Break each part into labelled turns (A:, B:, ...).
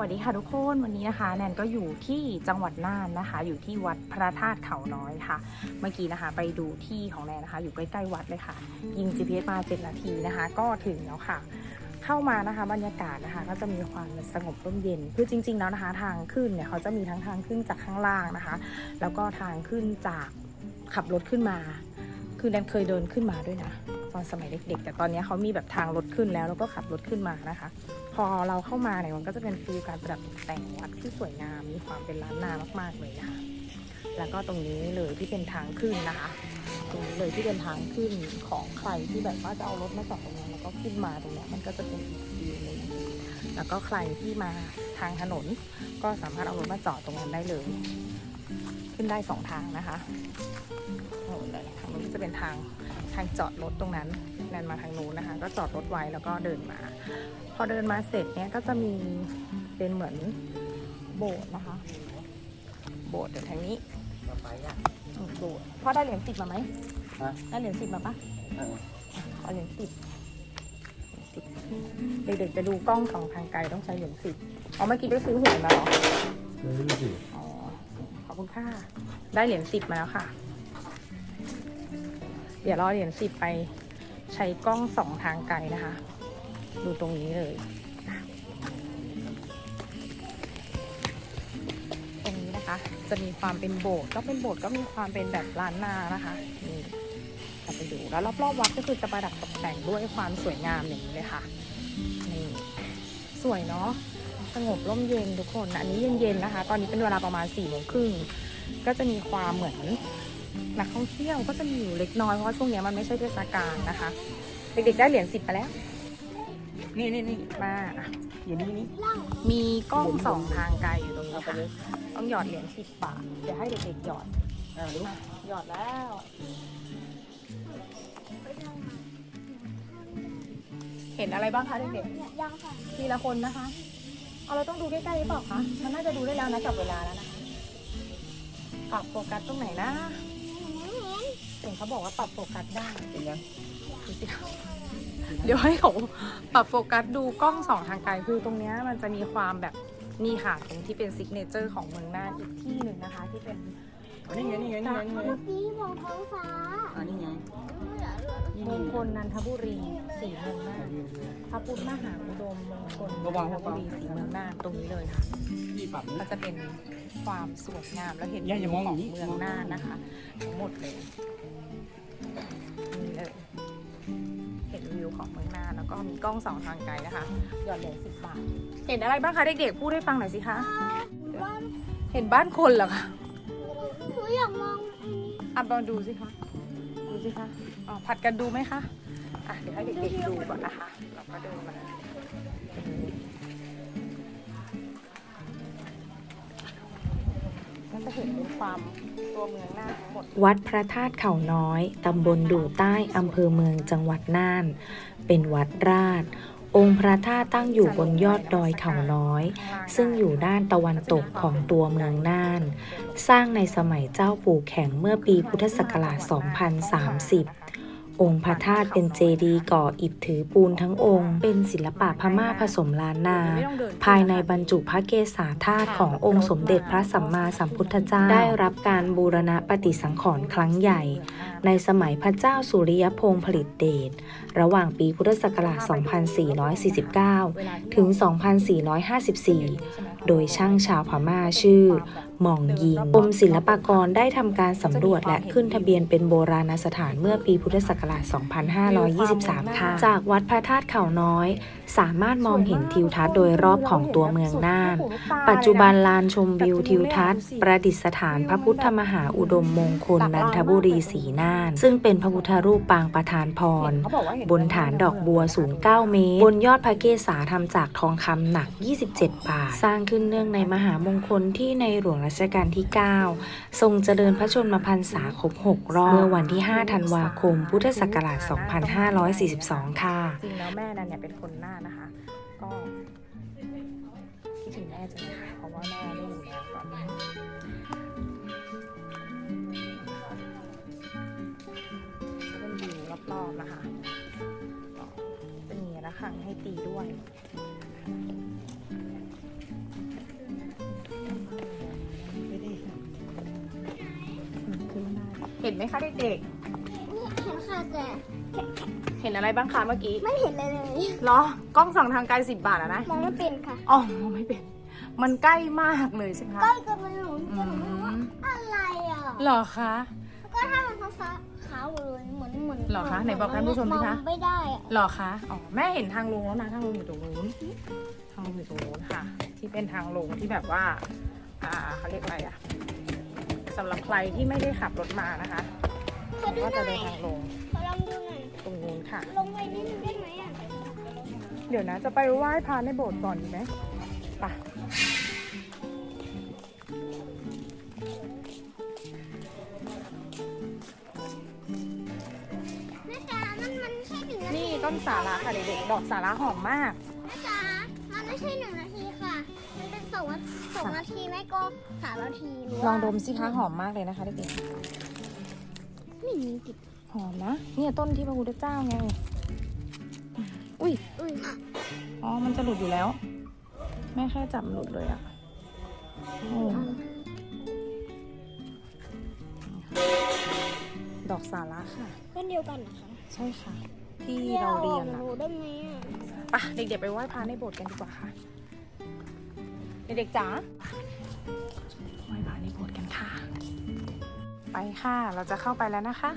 A: วัสดีค่ะทุกคนวันนี้นะคะ แนนก็อยู่ที่จังหวัดน่านนะคะ อยู่ที่วัดพระธาตุเขาน้อยค่ะ เมื่อกี้นะคะ ไปดูที่ของแนนนะคะ อยู่ใกล้ๆวัดเลยค่ะ ยิง GPS มา 7 นาทีนะคะ ก็ถึงแล้วค่ะ เข้ามานะคะบรรยากาศนะคะ ก็จะมีความสงบร่มเย็นคือจริง ๆ แล้วนะคะ ทางขึ้นเนี่ยเขาจะมีทั้งทางขึ้นจากข้างล่างนะคะ แล้วก็ทางขึ้นจากขับรถขึ้นมา คือแนนเคยเดินขึ้นมาด้วยนะ ตอนสมัยเด็ก ๆ แต่ตอนนี้เขามีแบบทางรถขึ้นแล้วแล้วก็ขับรถขึ้นมานะคะ พอเราเข้ามาเนี่ยมันก็จะเป็นฟิลการประดับแต่งวัดที่สวยงามมีความเป็นล้านนามากๆเลยนะคะแล้วก็ตรงนี้เลยที่เป็นทางขึ้นนะคะ ตรงนี้เลยที่เป็นทางขึ้นของใครที่แบบว่าจะเอารถมาจอดตรงนี้แล้วก็ขึ้นมาตรงนี้มันก็จะเป็นอีกฟิลนึงแล้วก็ใครที่มาทางถนนก็สามารถเอารถมาจอดตรงนั้นได้เลย ขึ้นได้สองทางนะคะโอ้เลยทางนู้นก็จะเป็นทางทางจอดรถตรงนั้นแนนมาทางนู้นนะคะ ก็จอดรถไว้แล้วก็เดินมา พอเดินมาเสร็จเนี่ยก็จะมีเป็นเหมือนโบสถ์นะคะ โบสถ์เดี๋ยวทางนี้
B: ต่อไปอะ
A: อืมโบสถ์พ่อได้เหรียญสิบมาไหม
B: ฮะ
A: ได้เหรียญสิบมาปะ
B: เออ
A: เอาเหรียญสิบสิบเด็กๆจะดูกล้องสองทางไกลต้องใช้เหรียญสิบอ๋อเมื่อกี้ไปซื้อหวยมาเหรอ
B: ซื้อสิ
A: อ๋อขอบ คุณค่ะ ได้เหรียญสิบมาแล้วค่ะ เดี๋ยวรอเหรียญสิบไปใช้กล้องสองทางไกลนะคะ ดูตรงนี้เลย ตรงนี้นะคะ จะมีความเป็นโบสถ์ก็เป็นโบสถ์ก็มีความเป็นแบบล้านนานะคะนี่เราไปดูแล้วรอบๆวัดก็คือจะประดับตกแต่งด้วยความสวยงามอย่างนี้เลยค่ะนี่สวยเนาะ สงบร่มเย็นทุกคน อันนี้เย็นๆนะคะ ตอนนี้เป็นเวลาประมาณ4ี่โมงครึ่งก็จะมีความเหมือนนักท่องเที่ยวก็จะมีอยู่เล็กน้อยเพราะว่าช่วงนี้มันไม่ใช่เทศกาลนะคะ เด็กๆได้เหรียญสิบมาแล้ว
B: นี่นี่นี่
A: มาอะ
B: อยู่นี่นี่
A: มีกล้องสองทางไกลอยู่ตรงนี้
B: เอาไป
A: ค่ะ
B: เลย
A: ต้องหยอดเหรียญสิบบาทเดี๋ยวให้เด็กๆหยอด
B: อ่าดู
A: อะหยอดแล้วเห็นอะไรบ้างคะเด็ก
C: ยังค่ะ
A: ๆทีละคนนะคะ เอาเราต้องดูใกล้ๆหรือเปล่าคะ มันน่าจะดูได้แล้วนะจับเวลาแล้วนะคะปรับโฟกัสตรงไหนนะ เห็นเขาบอกว่าปรับโฟกัสได้
B: เป็นยัง
A: ดูสิคะเดี๋ยวให้เขาปรับโฟกัสดูกล้องสองทางไกลคือตรงเนี้ยมันจะมีความแบบนี่ค่ะตรงที่เป็นซิกเนเจอร์ของเมืองน่านอีกที่หนึ่งนะคะ ที่เป็น
B: อ๋อ นี่ไงนี่ไงนี่ไงนี่ไง
C: สีมองท้องฟ้า
B: อ่านี่ไงนี่
A: ม
B: นี่
A: งคลนันทบุรีสีเมืองน่านพระพุทธมหาอุดมมงคล
B: ระวัง
A: นันทบุรีสีเมืองน่านตรงนี้เลยค่ะ
B: นี่ปรับนี่
A: ก็จะเป็นความสวยงามและเห็น
B: อย่าอย่ามอง
A: ข
B: อ
A: อย่าง
B: นี้
A: เมืองน่านนะคะทั้งหมดเลยนี่เลยเห็นวิวของเมืองน่านแล้วก็มีกล้องสองทางไกลนะคะหยอดเหรียญสิบบาทเห็นอะไรบ้างคะเด็กๆพูดให้ฟังหน่อยสิคะ
C: ว่า
A: เห็นบ้านคนเหรอคะ
C: หนู อยากมองอันนี้
A: อะลองดูสิคะ ดูสิคะอ๋อผัดกันดูไหมคะ อะเดี๋ยวให้เด็กๆดูก่อนนะคะ เราก็เดินมาก็จะเห็นเป็นความตัวเมืองน่านทั้งหมด
D: วัดพระธาตุเขาน้อย ตำบลดู่ใต้ อำเภอเมืองจังหวัดน่าน เป็นวัดราช องค์พระธาตุตั้งอยู่บนยอดดอยเขาน้อย ซึ่งอยู่ด้านตะวันตกของตัวเมืองน่าน สร้างในสมัยเจ้าปู่แข็งเมื่อปีพุทธศักราช 2030 องค์พระธาตุเป็นเจดีย์ก่ออิฐถือปูนทั้งองค์ เป็นศิลปะพม่าผสมล้านนา ภายในบรรจุพระเกศาธาตุขององค์สมเด็จพระสัมมาสัมพุทธเจ้าได้รับการบูรณะปฏิสังขรณ์ครั้งใหญ่ ในสมัยพระเจ้าสุริยพงศ์ผลิตเดชระหว่างปีพุทธศักราช 2449 ถึง 2454 โดยช่างชาวพม่าชื่อ หม่องยิงกรมศิลปากรได้ทำการสำรวจและขึ้นทะเบียนเป็นโบราณสถานเมื่อปีพุทธศักราช 2523 ค่ะ จากวัดพระธาตุเขาน้อย สามารถมองเห็นทิวทัศน์โดยรอบของตัวเมืองน่าน ปัจจุบันลานชมวิวทิวทัศน์ ประดิษฐานพระพุทธมหาอุดมมงคลนันทบุรีสีน่าน ซึ่งเป็นพระพุทธรูปปางประธานพร บนฐานดอกบัวสูง 9 เมตร บนยอดพระเกศาทำจากทองคำหนัก 27 บาท สร้างขึ้นเนื่องในมหามงคลที่ในหลวงรัชกาลที่ 9 ทรงเจริญพระชนมพรรษาครบ 6 รอบ เมื่อวันที่ 5 ธันวาคม พุทธศักราช 2542 ค่ะ
A: จริงแล้วแม่นันเนี่ยเป็นคนน่านนะคะ ก็คิดถึงแม่จังเลยค่ะ เพราะว่าแม่ไม่อยู่แล้วตอนนี้ก็เป็นวิวรอบๆนะคะก็จะมีระฆังให้ตีด้วย ไหมคะเด็ก
C: นี่เห็นค่ะแต่
A: ๆ เห็นอะไรบ้างคะเมื่อกี้
C: ไม่เห็นเลยเลย
A: เหรอกล้องส่องทางไกลสิบบาทอะนะ
C: มองไม่เป็นค่ะ
A: อ๋อ ไม่เป็น มันใกล้มากเลยใช่ไหมคะ
C: ใกล้กันมันหนุน
A: อื
C: จะหนูไม่รู้ว่ามอะไรอะ
A: เหรอคะ
C: ก็ถ้ามันฟ้าฟ้าขาวเลยเหมือนเหมือน
A: เหรอคะไหนบอกท่านผู้ชมสิคะ
C: องไม่ได้อะ
A: เหรอคะ อ๋อ แม่เห็นทางลงแล้วนะ ทางลงอยู่ตรงนู้น ทางลงอยู่ตรงนู้นค่ะ ที่เป็นทางลงที่แบบว่า อ่าเขาเรียกอะไรอะสำหรับใครที่ไม่ได้ขับรถมานะคะ
C: ขอดู
A: ก็
C: ห
A: จะ
C: น่อ
A: เดิ
C: ย
A: นทางลง
C: ขอลองดูหน่อย
A: ตรงนู้นค่ะ
C: ลงไปนิดนึงได้ไหมอะ
A: เดี๋ยวนะ จะไปไหว้พระในโบสถ์ก่อนดีไหมไป
C: แม่จ๋ามันมันไม่ใช่หนึ่งนาที
A: นี่ต้นสาระค่ะเด็กๆดอกสาระหอมมาก
C: นาสองนาทีไม่ก็สามนาทีหรือ
A: ล
C: ว่า
A: องดมสิคะหอมมากเลยนะคะเด็ก
C: ไม่มีกลิ่น
A: ๆหอมนะ เนี่ยต้นที่พระพุทธเจ้าไง อุ้ย
C: อุ้ย
A: อ๋อ มันจะหลุดอยู่แล้ว แม่แค่จับมันหลุดเลยอะโอ้ดอกสาระค่ะ
C: ต้นเดียวกันนะคะ
A: ใช่ค่ะ ที่เราเรียน
C: อ
A: อะ
C: อกได้ไหมอะ
A: ไปะเด็กๆไปไหว้พระในโบสถ์กันดีกว่าค่ะ เด็กๆจ๋าไหว้พระในโบสถ์กันค่ะ ไปค่ะ เราจะเข้าไปแล้วนะคะ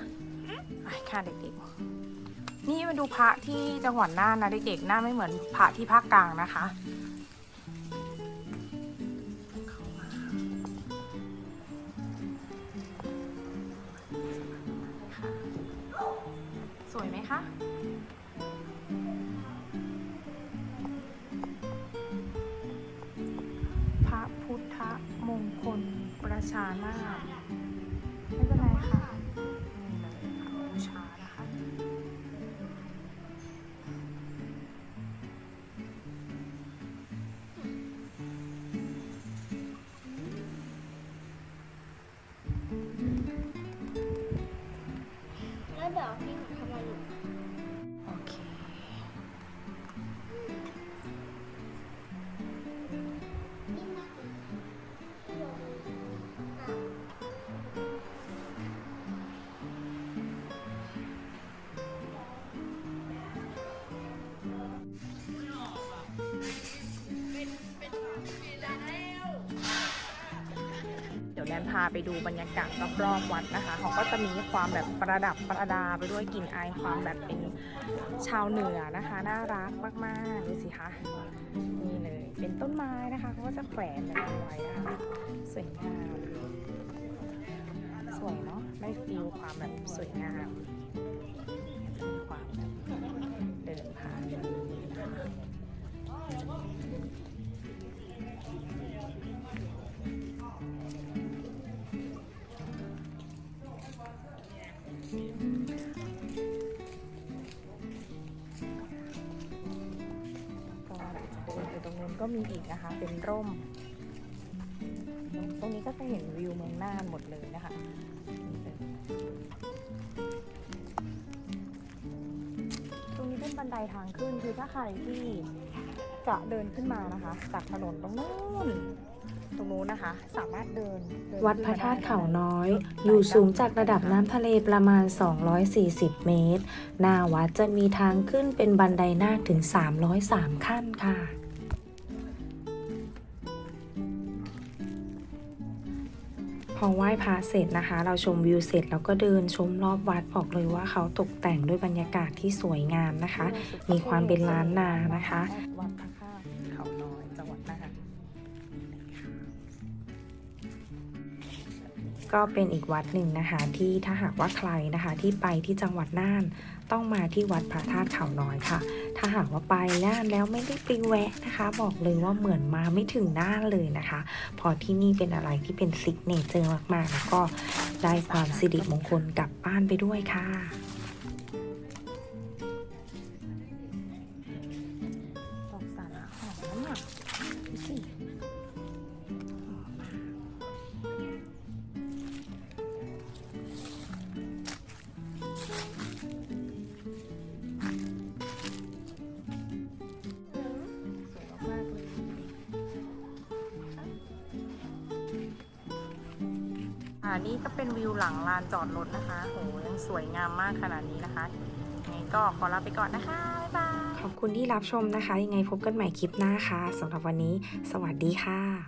A: ไปค่ะเด็กๆ นี่มาดูพระที่จังหวัดน่านนะเด็กๆน่านไม่เหมือนพระที่ภาคกลางนะคะ ไม่เป็นไรค่ะนี่เลยค่ะบูชานะคะ
C: แล้วเดี๋ยวพี่ทำอะไรอยู่
A: โอเค พาไปดูบรรยากาศรอบๆวัดนะคะเขาก็จะมีความแบบประดับประดาไปด้วยกลิ่นอายความแบบเป็นชาวเหนือนะคะ น่ารักมากๆดูสิคะนี่เลยเป็นต้นไม้นะคะเขาก็จะแขวนแบบนี้ไว้นะคะสวยงามสวยเนาะได้ฟีลความแบบสวยงาม ก็มีอีกนะคะ เป็นร่ม ตรงนี้ก็จะเห็นวิวเมืองน่านหมดเลยนะคะตรงนี้เป็นบันไดทางขึ้นคือถ้าใครที่จะเดินขึ้นมานะคะ จากถนนตรงนู้นตรงนู้นนะคะ สามารถเดินเน
D: วัดพระธาตุเขาน้อย อยู่สูงจากระดับน้ำทะเลประมาณ 240 เมตร หน้าวัดจะมีทางขึ้นเป็นบันไดนาคถึง 303 ขั้นค่ะ อไหว้พระเสร็จนะคะ เราชมวิวเสร็จแล้วก็เดินชมรอบวัดบอกเลยว่าเขาตกแต่งด้วยบรรยากาศที่สวยงามนะคะ มีความเป็นล้านนานะคะ ก็เป็นอีกวัดหนึ่งนะคะที่ถ้าหากว่าใครนะคะที่ไปที่จังหวัดน่าน ต้องมาที่วัดพระธาตุเขาน้อยค่ะ ถ้าหากว่าไปน่านแล้วไม่ได้ไปแวะนะคะ บอกเลยว่าเหมือนมาไม่ถึงน่านเลยนะคะเพอที่นี่เป็นอะไรที่เป็นซิกเนเจอร์มากๆ แล้วก็ได้ความสิริมงคลกลับบ้านไปด้วยค่ะ
A: อ่านี่ก็เป็นวิวหลังลานจอดรถนะคะโหยังสวยงามมากขนาดนี้นะคะยังไงก็ขอลาไปก่อนนะคะ บ๊ายบาย
D: ขอบคุณที่รับชมนะคะ ยังไงพบกันใหม่คลิปหน้าค่ะสำหรับวันนี้ สวัสดีค่ะ